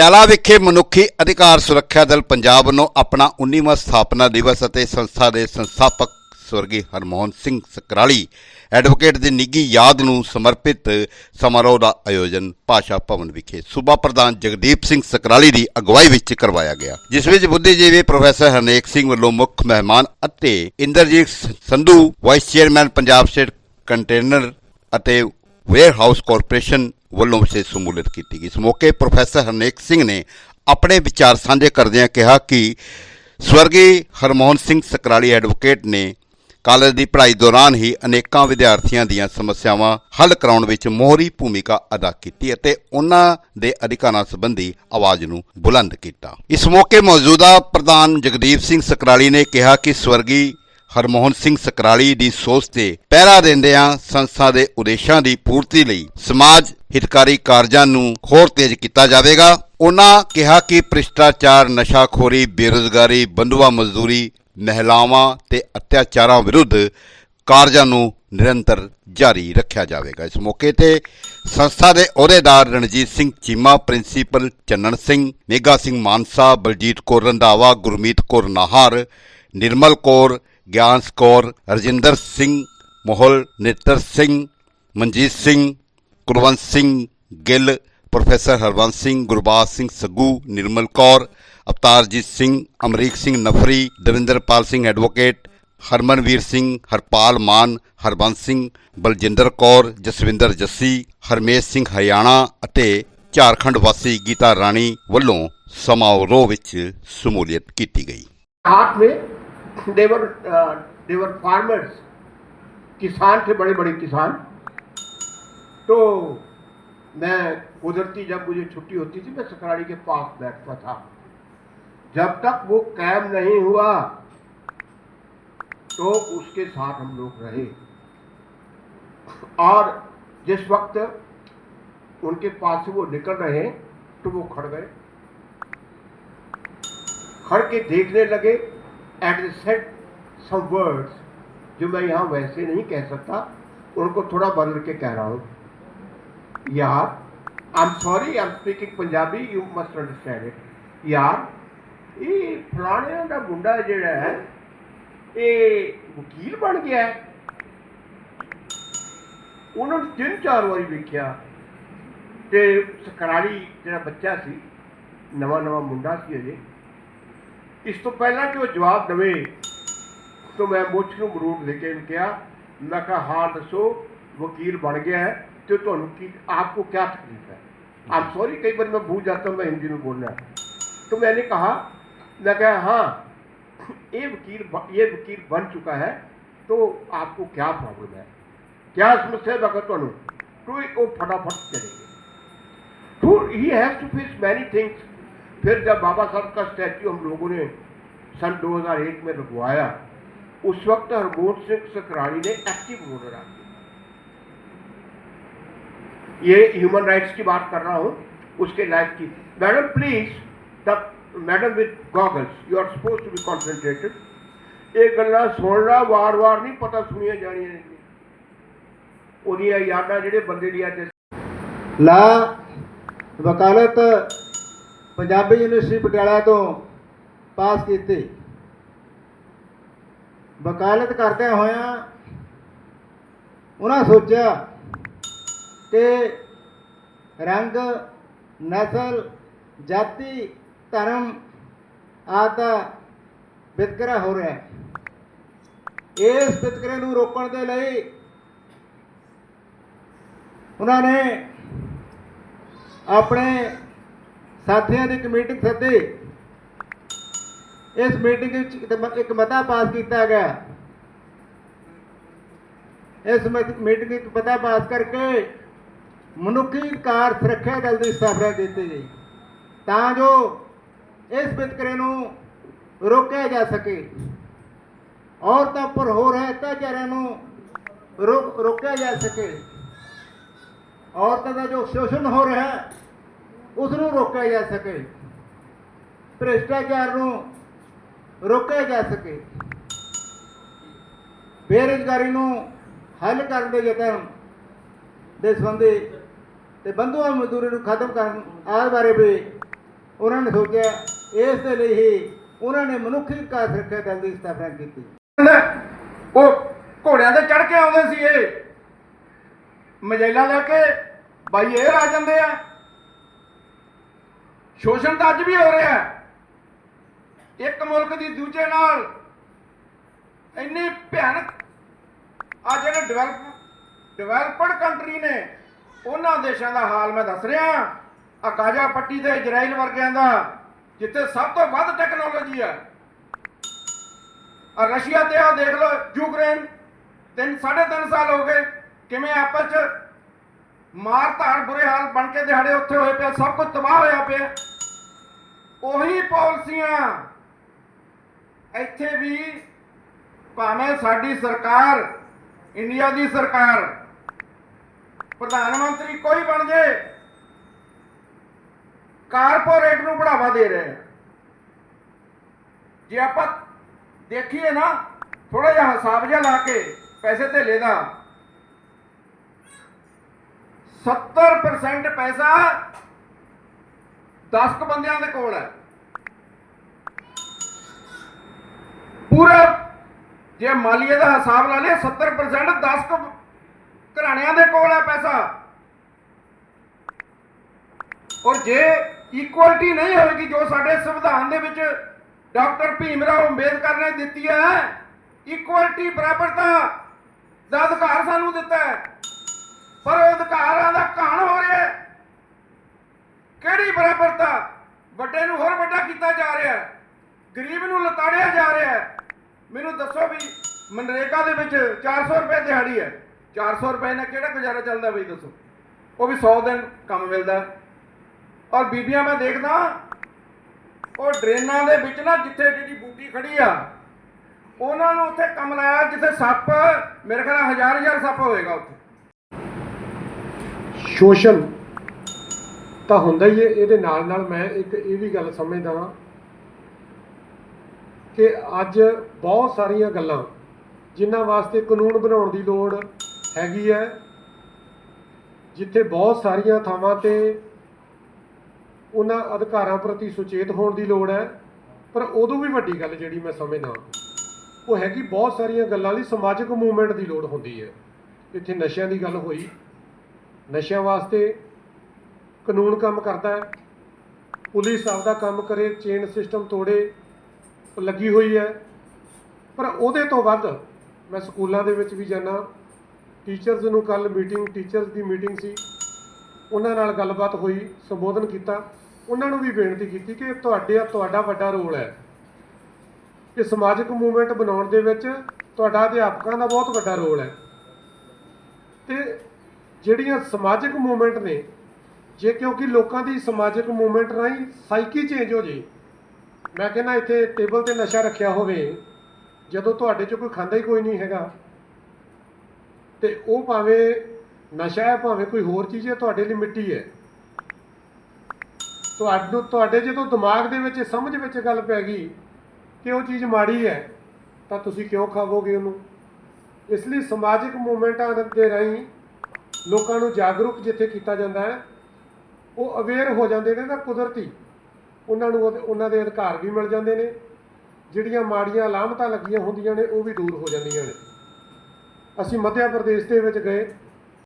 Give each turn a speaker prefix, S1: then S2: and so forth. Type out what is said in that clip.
S1: ਪਟਿਆਲਾ ਵਿਖੇ ਮਨੁੱਖੀ ਅਧਿਕਾਰ ਸੁਰੱਖਿਆ ਦਲ ਪੰਜਾਬ ਵੱਲੋਂ ਆਪਣਾ 19ਵਾਂ ਸਥਾਪਨਾ ਦਿਵਸ ਅਤੇ ਸੰਸਥਾ ਦੇ ਸੰਸਥਾਪਕ ਸਵਰਗੀ ਹਰਮੋਹਨ ਸਿੰਘ ਸਕਰਾਲੀ ਐਡਵੋਕੇਟ ਦੀ ਨਿੱਘੀ ਯਾਦ ਨੂੰ ਸਮਰਪਿਤ ਸਮਾਰੋਹ ਦਾ ਆਯੋਜਨ ਭਾਸ਼ਾ ਭਵਨ ਵਿਖੇ ਸੂਬਾ ਪ੍ਰਧਾਨ ਜਗਦੀਪ ਸਿੰਘ ਸਕਰਾਲੀ ਦੀ ਅਗਵਾਈ ਵਿੱਚ ਕਰਵਾਇਆ ਗਿਆ। ਜਿਸ ਵਿੱਚ ਬੁੱਧੀਜੀਵੀ ਪ੍ਰੋਫੈਸਰ ਹਰਨੇਕ ਸਿੰਘ ਵੱਲੋਂ ਮੁੱਖ ਮਹਿਮਾਨ ਅਤੇ Inderjit Sandhu, vice chairman Punjab state container ਅਤੇ ਵੇਅਰਹਾਊਸ ਕਾਰਪੋਰੇਸ਼ਨ ਵੱਲੋਂ ਵਿਸ਼ੇਸ਼ ਸ਼ਮੂਲੀਅਤ ਕੀਤੀ ਗਈ। ਇਸ ਮੌਕੇ ਪ੍ਰੋਫੈਸਰ ਹਰਨੇਕ ਸਿੰਘ ਨੇ ਆਪਣੇ ਵਿਚਾਰ ਸਾਂਝੇ ਕਰਦਿਆਂ ਕਿਹਾ ਕਿ ਸਵਰਗੀ ਹਰਮੋਹਨ ਸਿੰਘ ਸਕਰਾਲੀ ਐਡਵੋਕੇਟ ਨੇ ਕਾਲਜ ਦੀ ਪੜ੍ਹਾਈ ਦੌਰਾਨ ਹੀ ਅਨੇਕਾਂ ਵਿਦਿਆਰਥੀਆਂ ਦੀਆਂ ਸਮੱਸਿਆਵਾਂ ਹੱਲ ਕਰਾਉਣ ਵਿੱਚ ਮੋਹਰੀ ਭੂਮਿਕਾ ਅਦਾ ਕੀਤੀ ਅਤੇ ਉਹਨਾਂ ਦੇ ਅਧਿਕਾਰਾਂ ਸੰਬੰਧੀ ਆਵਾਜ਼ ਨੂੰ ਬੁਲੰਦ ਕੀਤਾ। ਇਸ ਮੌਕੇ ਮੌਜੂਦਾ ਪ੍ਰਧਾਨ ਜਗਦੀਪ ਸਿੰਘ ਸਕਰਾਲੀ ਨੇ ਕਿਹਾ ਕਿ ਸਵਰਗੀ ਹਰਮੋਹਨ ਸਿੰਘ ਸਕਰਾਲੀ ਦੀ ਸੋਚ ਤੇ ਪਹਿਰਾ ਦਿੰਦਿਆਂ ਸੰਸਥਾ ਦੇ ਉਦੇਸ਼ਾਂ ਦੀ ਪੂਰਤੀ ਲਈ ਸਮਾਜ ਹਿਤਕਾਰੀ ਕਾਰਜਾਂ ਨੂੰ ਹੋਰ ਤੇਜ਼ ਕੀਤਾ ਜਾਵੇਗਾ। ਉਹਨਾਂ ਕਿਹਾ ਕਿ ਭ੍ਰਿਸ਼ਟਾਚਾਰ, ਨਸ਼ਾਖੋਰੀ, ਬੇਰੁਜ਼ਗਾਰੀ, ਬੰਧੂਆ ਮਜ਼ਦੂਰੀ, ਮਹਿਲਾਵਾਂ ਤੇ ਅਤਿਆਚਾਰਾਂ ਵਿਰੁੱਧ ਕਾਰਜਾਂ ਨੂੰ ਨਿਰੰਤਰ ਜਾਰੀ ਰੱਖਿਆ ਜਾਵੇਗਾ। ਇਸ ਮੌਕੇ ਤੇ ਸੰਸਥਾ ਦੇ ਅਹੁਦੇਦਾਰ Ranjit Singh Cheema, principal Channan Singh Mega Singh Mansa, Baljit Kaur Randhawa, Gurmeet Kaur Nahar, Nirmal Kaur Gian Skaur, Rajinder Singh, Mohal, Netar Singh, Manjit Singh, Kulwant Singh, Gill, professor Harvans Singh Gurbat Singh Saggu, Nirmal Kaur, Avtarjit Singh, Amrik Singh Nafri, Davinderpal Singh advocate, Harmanveer Singh, Harpal Maan, Harbans Singh, Baljinder Kaur, Jaswinder Jassi, Harmesh Singh Haryana ਅਤੇ ਝਾਰਖੰਡ ਵਾਸੀ ਗੀਤਾ ਰਾਣੀ ਵੱਲੋਂ ਸਮਾਰੋਹ ਵਿੱਚ ਸ਼ਮੂਲੀਅਤ ਕੀਤੀ ਗਈ।
S2: ਆਪ ਨੇ they were farmers. किसान थे बड़े बड़े किसान। तो मैं कुदरती जब मुझे छुट्टी होती थी, मैं सकराड़ी के पास बैठता था। जब तक वो कैम नहीं हुआ तो उसके साथ हम लोग रहे। और जिस वक्त उनके पास से वो निकल रहे तो वो खड़ गए। खड़ के देखने लगे एट सेट सम वर्ड्स जो मैं यहाँ वैसे नहीं कह सकता उनको थोड़ा बदल के कह रहा हूँ यार I am sorry I am speaking Punjabi you must understand it यार ਇਹ ਫਲਾਣੇ ਦਾ ਮੁੰਡਾ ਜਿਹੜਾ ਹੈ ਇਹ ਵਕੀਲ ਬਣ ਗਿਆ ਹੈ ਉਹਨਾਂ ਨੂੰ ਤਿੰਨ ਚਾਰ ਵਾਰੀ ਵੇਖਿਆ ਤੇ ਸਕਰਾਲੀ ਜਿਹੜਾ ਬੱਚਾ ਸੀ ਨਵਾਂ ਨਵਾਂ ਮੁੰਡਾ ਸੀ ਅਜੇ ਇਸ ਤੋਂ ਪਹਿਲਾਂ ਕਿ ਉਹ ਜਵਾਬ ਦੇਵੇ ਤਾਂ ਮੈਂ ਮੁੱਛ ਨੂੰ ਮਰੂਦ ਦੇ ਕੇ ਇਹਨੂੰ ਕਿਹਾ ਮੈਂ ਕਿਹਾ ਹਾਂ ਦੱਸੋ ਵਕੀਲ ਬਣ ਗਿਆ ਹੈ ਤੇ ਤੁਹਾਨੂੰ ਕੀ ਆਪਕੋ क्या तकलीफ है आप सॉरी कई बार मैं भूल जाता हूँ मैं हिंदी में बोलना तो मैंने कहा मैं कहा हाँ ये वकील ये वकील बन चुका है तो आपको क्या प्रॉब्लम है क्या समस्या है मैं ਤੁਹਾਨੂੰ तो वो फटाफट चले गए तो he has to face many things फिर जब बाबा साहब का स्टैचू हम लोगों ने सन 2001 में लगवाया उस वक्त हरमोहन सिंह सकराड़ी ने एक्टिव रोल अदा किया ये ह्यूमन राइट्स की बात कर रहा हूँ उसके लाइफ की madam please the madam with goggles you are suppose to be concentrated ਇਹ ਗੱਲਾਂ ਸੁਣਨਾ ਵਾਰ-ਵਾਰ ਨਹੀਂ ਪਤਾ ਸੁਣੀਆਂ ਜਾਣੀਆਂ ਨੇ ਉਹਦੀਆਂ ਯਾਦਾਂ ਜਿਹੜੇ ਬੰਦੇ ਦੀਆਂ ਅੱਜ
S3: ਲਾ ਵਕਾਲਤ ਪੰਜਾਬੀ ਯੂਨੀਵਰਸਿਟੀ ਪਟਿਆਲਾ ਤੋਂ ਪਾਸ ਕੀਤੀ। ਵਕਾਲਤ ਕਰਦਿਆਂ ਹੋਇਆਂ ਉਹਨਾਂ ਸੋਚਿਆ ਕਿ ਰੰਗ, ਨਸਲ, ਜਾਤੀ, ਧਰਮ ਆਦਿ ਦਾ ਵਿਤਕਰਾ ਹੋ ਰਿਹਾ ਹੈ। ਇਸ ਵਿਤਕਰੇ ਨੂੰ ਰੋਕਣ ਦੇ ਲਈ ਉਹਨਾਂ ਨੇ ਆਪਣੇ ਸਾਥੀਆਂ ਦੀ ਇੱਕ ਮੀਟਿੰਗ ਸੱਦੀ ਇਸ ਮੀਟਿੰਗ ਵਿੱਚ ਇੱਕ ਮਤਾ ਪਾਸ ਕੀਤਾ ਗਿਆ। ਇਸ ਮਤ- ਮੀਟਿੰਗ ਵਿੱਚ ਮਤਾ ਪਾਸ ਕਰਕੇ ਮਨੁੱਖੀ ਕਾਰ ਸੁਰੱਖਿਆ ਦਲ ਦੀ ਸਥਾਪਨਾ ਕੀਤੀ ਗਈ। ਤਾਂ ਜੋ ਇਸ ਵਿਤਕਰੇ ਨੂੰ ਰੋਕਿਆ ਜਾ ਸਕੇ। ਔਰਤਾਂ ਉੱਪਰ ਹੋ ਰਹੇ ਅਤਿਆਚਾਰਾਂ ਨੂੰ ਰੋਕ ਰੋਕਿਆ ਜਾ ਸਕੇ। ਔਰਤਾਂ ਦਾ ਜੋ ਸ਼ੋਸ਼ਣ ਹੋ ਰਿਹਾ ਹੈ ਉਸ ਨੂੰ ਰੋਕਿਆ ਜਾ ਸਕੇ। ਭ੍ਰਿਸ਼ਟਾਚਾਰ ਨੂੰ ਰੋਕਿਆ ਜਾ ਸਕੇ। ਬੇਰੁਜ਼ਗਾਰੀ ਨੂੰ ਹੱਲ ਕਰਨ ਦੇ ਯਤਨ ਦੇ ਸੰਬੰਧੀ ਤੇ ਬੰਧੂਆਂ ਮਜ਼ਦੂਰੀ ਨੂੰ ਖਤਮ ਕਰਨ ਆਦਿ ਬਾਰੇ ਵੀ ਉਹਨਾਂ ਨੇ ਸੋਚਿਆ। ਇਸ ਦੇ ਲਈ ਹੀ ਉਹਨਾਂ ਨੇ ਮਨੁੱਖੀ ਅਧਿਕਾਰ ਸੁਰੱਖਿਆ ਦਲ ਦੀ ਸਥਾਪਨਾ ਕੀਤੀ।
S4: ਉਹ ਘੋੜਿਆਂ ਤੇ ਚੜ ਕੇ ਆਉਂਦੇ ਸੀ ਇਹ। ਮਜੈਲਾ ਲੈ ਕੇ ਬਾਈ ਇਹ ਆ ਜਾਂਦੇ ਆ। ਸ਼ੋਸ਼ਣ ਤਾਂ ਅੱਜ ਵੀ ਹੋ ਰਿਹਾ ਹੈ। ਇੱਕ ਮੁਲਕ ਦੀ ਦੂਜੇ ਨਾਲ ਇੰਨੀ ਭਿਆਨਕ ਆ ਜਿਹੜੇ ਡਿਵੈਲਪ ਡਿਵੈਲਪਡ ਕੰਟਰੀ ਨੇ। ਉਹਨਾਂ ਦੇਸ਼ਾਂ ਦਾ ਹਾਲ ਮੈਂ ਦੱਸ ਰਿਹਾ। ਆ ਗਾਜ਼ਾ ਪੱਟੀ ਤੇ ਇਜ਼ਰਾਈਲ ਵਰਗਿਆਂ ਦਾ, ਜਿੱਥੇ ਸਭ ਤੋਂ ਵੱਧ ਟੈਕਨੋਲੋਜੀ ਹੈ। ਆ ਰਸ਼ੀਆ ਤੇ ਆ ਦੇਖ ਲਓ, ਯੂਕਰੇਨ, ਤਿੰਨ ਸਾਢੇ ਤਿੰਨ ਸਾਲ ਹੋ ਗਏ। ਕਿਵੇਂ ਆਪਸ ਚ ਮਾਰ ਧਾੜ ਬੁਰੇ ਹਾਲ ਬਣ ਕੇ ਦਿਹਾੜੇ ਉੱਥੇ ਹੋਏ ਪਿਆ ਸਭ ਕੁਝ ਤਬਾਹ ਹੋਇਆ ਪਿਆ। ਉਹੀ ਪਾਲਿਸੀਆਂ। ਇੱਥੇ ਵੀ ਭਾਵੇਂ ਸਾਡੀ ਸਰਕਾਰ, ਇੰਡੀਆ ਦੀ ਸਰਕਾਰ, ਪ੍ਰਧਾਨ ਮੰਤਰੀ ਕੋਈ ਬਣ ਜੇ, ਕਾਰਪੋਰੇਟ ਨੂੰ ਬੜਾਵਾ ਦੇ ਰਹੇ ਜੇ ਆਪਾਂ ਦੇਖੀਏ ਨਾ ਥੋੜਾ ਜਿਹਾ ਹਿਸਾਬ ਜਿਹਾ ਲਾ ਕੇ ਪੈਸੇ ਧੇਲੇ ਦਾ 70% ਪੈਸਾ 10 ਕੁ ਬੰਦਿਆਂ ਦੇ ਕੋਲ ਹੈ। ਪੂਰਾ ਜੇ ਮਾਲੀਏ ਦਾ ਹਿਸਾਬ ਲਾ ਲਿਆ 70% 10 ਕੁ ਘਰਾਣਿਆਂ ਦੇ ਕੋਲ ਹੈ ਪੈਸਾ। ਔਰ ਜੇ ਇਕੁਅਲਿਟੀ ਨਹੀਂ ਹੋਏਗੀ, ਜੋ ਸਾਡੇ ਸੰਵਿਧਾਨ ਦੇ ਵਿੱਚ ਡਾਕਟਰ ਭੀਮ ਰਾਓ ਅੰਬੇਦਕਰ ਨੇ ਦਿੱਤੀ ਹੈ ਇਕੁਅਲਿਟੀ ਬਰਾਬਰਤਾ ਦਾ ਅਧਿਕਾਰ ਸਾਨੂੰ ਦਿੱਤਾ ਹੈ। ਪਰ ਉਹ ਅਧਿਕਾਰਾਂ ਦਾ ਘਾਣ ਹੋ ਰਿਹਾ ਹੈ ਕਿਹੜੀ ਬਰਾਬਰਤਾ ਵੱਡੇ ਨੂੰ ਹੋਰ ਵੱਡਾ ਕੀਤਾ ਜਾ ਰਿਹਾ ਹੈ। ਗਰੀਬ ਨੂੰ ਲਤਾੜਿਆ ਜਾ ਰਿਹਾ ਹੈ। ਮੈਨੂੰ ਦੱਸੋ ਵੀ ਮਨਰੇਗਾ ਦੇ ਵਿੱਚ 400 ਰੁਪਏ ਦਿਹਾੜੀ ਹੈ। 400 ਰੁਪਏ ਨਾਲ ਕਿਹੜਾ ਗੁਜ਼ਾਰਾ ਚੱਲਦਾ ਬਈ ਦੱਸੋ? ਉਹ ਵੀ 100 ਦਿਨ ਕੰਮ ਮਿਲਦਾ ਔਰ ਬੀਬੀਆਂ ਮੈਂ ਦੇਖਦਾ ਉਹ ਡਰੇਨਾਂ ਦੇ ਵਿੱਚ ਨਾ ਜਿੱਥੇ ਜਿਹੜੀ ਬੂਟੀ ਖੜੀ ਆ, ਉਹਨਾਂ ਨੂੰ ਉੱਥੇ ਕੰਮ ਲਾਇਆ ਜਿੱਥੇ ਸੱਪ, ਮੇਰੇ ਖਿਆਲ ਹਜ਼ਾਰ ਹਜ਼ਾਰ ਸੱਪ ਹੋਏਗਾ ਉੱਥੇ।
S5: ਸੋਸ਼ਲ ਤਾਂ ਹੁੰਦਾ ਹੀ ਹੈ, ਇਹਦੇ ਨਾਲ ਨਾਲ ਮੈਂ ਇੱਕ ਇਹ ਵੀ ਗੱਲ ਸਮਝਦਾ ਹਾਂ ਕਿ ਅੱਜ ਬਹੁਤ ਸਾਰੀਆਂ ਗੱਲਾਂ ਜਿਨ੍ਹਾਂ ਵਾਸਤੇ ਕਾਨੂੰਨ ਬਣਾਉਣ ਦੀ ਲੋੜ ਹੈਗੀ ਹੈ, ਜਿੱਥੇ ਬਹੁਤ ਸਾਰੀਆਂ ਥਾਵਾਂ ਤੇ ਉਹਨਾਂ ਅਧਿਕਾਰਾਂ ਪ੍ਰਤੀ ਸੁਚੇਤ ਹੋਣ ਦੀ ਲੋੜ ਹੈ, ਪਰ ਉਦੋਂ ਵੀ ਵੱਡੀ ਗੱਲ ਜਿਹੜੀ ਮੈਂ ਸਮਝਦਾ ਉਹ ਹੈਗੀ ਬਹੁਤ ਸਾਰੀਆਂ ਗੱਲਾਂ ਲਈ ਸਮਾਜਿਕ ਮੂਵਮੈਂਟ ਦੀ ਲੋੜ ਹੁੰਦੀ ਹੈ। ਇੱਥੇ ਨਸ਼ਿਆਂ ਦੀ ਗੱਲ ਹੋਈ, ਨਸ਼ਿਆਂ ਵਾਸਤੇ ਕਾਨੂੰਨ ਕੰਮ ਕਰਦਾ ਹੈ। ਪੁਲਿਸ ਆਪਦਾ ਕੰਮ ਕਰੇ ਚੇਨ ਸਿਸਟਮ ਤੋੜੇ, ਲੱਗੀ ਹੋਈ ਹੈ। ਪਰ ਉਹਦੇ ਤੋਂ ਵੱਧ ਮੈਂ ਸਕੂਲਾਂ ਦੇ ਵਿੱਚ ਵੀ ਜਾਣਾ ਟੀਚਰਸ ਨੂੰ ਕੱਲ ਮੀਟਿੰਗ ਟੀਚਰਸ ਦੀ ਮੀਟਿੰਗ ਸੀ। ਉਹਨਾਂ ਨਾਲ ਗੱਲਬਾਤ ਹੋਈ, ਸੰਬੋਧਨ ਕੀਤਾ। ਉਹਨਾਂ ਨੂੰ ਵੀ ਬੇਨਤੀ ਕੀਤੀ ਕਿ ਤੁਹਾਡੇ ਤੁਹਾਡਾ ਵੱਡਾ ਰੋਲ ਹੈ। ਕਿ ਸਮਾਜਿਕ ਮੂਵਮੈਂਟ ਬਣਾਉਣ ਦੇ ਵਿੱਚ ਤੁਹਾਡਾ ਅਧਿਆਪਕਾਂ ਦਾ ਬਹੁਤ ਵੱਡਾ ਰੋਲ ਹੈ। ਤੇ ਜਿਹੜੀਆਂ ਸਮਾਜਿਕ ਮੂਵਮੈਂਟ ਨੇ ਜੇ ਕਿਉਂਕਿ ਲੋਕਾਂ ਦੀ ਸਮਾਜਿਕ ਮੂਵਮੈਂਟ ਰਾਹੀਂ ਸਾਈਕੀ ਚੇਂਜ ਹੋ ਜੇ, ਮੈਂ ਕਹਿੰਦਾ ਇੱਥੇ ਟੇਬਲ ਤੇ ਨਸ਼ਾ ਰੱਖਿਆ ਹੋਵੇ, ਜਦੋਂ ਤੁਹਾਡੇ ਚ ਕੋਈ ਖਾਂਦਾ ਹੀ ਕੋਈ ਨਹੀਂ ਹੈਗਾ, ਤੇ ਉਹ ਭਾਵੇਂ ਨਸ਼ਾ ਹੈ, ਭਾਵੇਂ ਕੋਈ ਹੋਰ ਚੀਜ਼ ਹੈ, ਤੁਹਾਡੇ ਲਈ ਮਿੱਟੀ ਹੈ। ਤੁਹਾਨੂੰ ਤੁਹਾਡੇ ਜਦੋਂ ਦਿਮਾਗ ਦੇ ਵਿੱਚ, ਸਮਝ ਵਿੱਚ ਗੱਲ ਪੈ ਗਈ ਕਿ ਉਹ ਚੀਜ਼ ਮਾੜੀ ਹੈ, ਤਾਂ ਤੁਸੀਂ ਕਿਉਂ ਖਾਵੋਗੇ ਉਹਨੂੰ? ਇਸ ਲਈ ਸਮਾਜਿਕ ਮੂਵਮੈਂਟਾਂ ਦੇ ਰਾਹੀਂ ਲੋਕਾਂ ਨੂੰ ਜਾਗਰੂਕ ਜਿੱਥੇ ਕੀਤਾ ਜਾਂਦਾ ਹੈ ਉਹ ਅਵੇਅਰ ਹੋ ਜਾਂਦੇ ਨੇ ਤਾਂ ਕੁਦਰਤੀ। ਉਹਨਾਂ ਨੂੰ ਉਹਨਾਂ ਦੇ ਅਧਿਕਾਰ ਵੀ ਮਿਲ ਜਾਂਦੇ ਨੇ। ਜਿਹੜੀਆਂ ਮਾੜੀਆਂ ਲਾਮਤਾਂ ਲੱਗੀਆਂ ਹੁੰਦੀਆਂ ਨੇ, ਉਹ ਵੀ ਦੂਰ ਹੋ ਜਾਂਦੀਆਂ ਨੇ। ਅਸੀਂ ਮੱਧ ਪ੍ਰਦੇਸ਼ ਦੇ ਵਿੱਚ ਗਏ।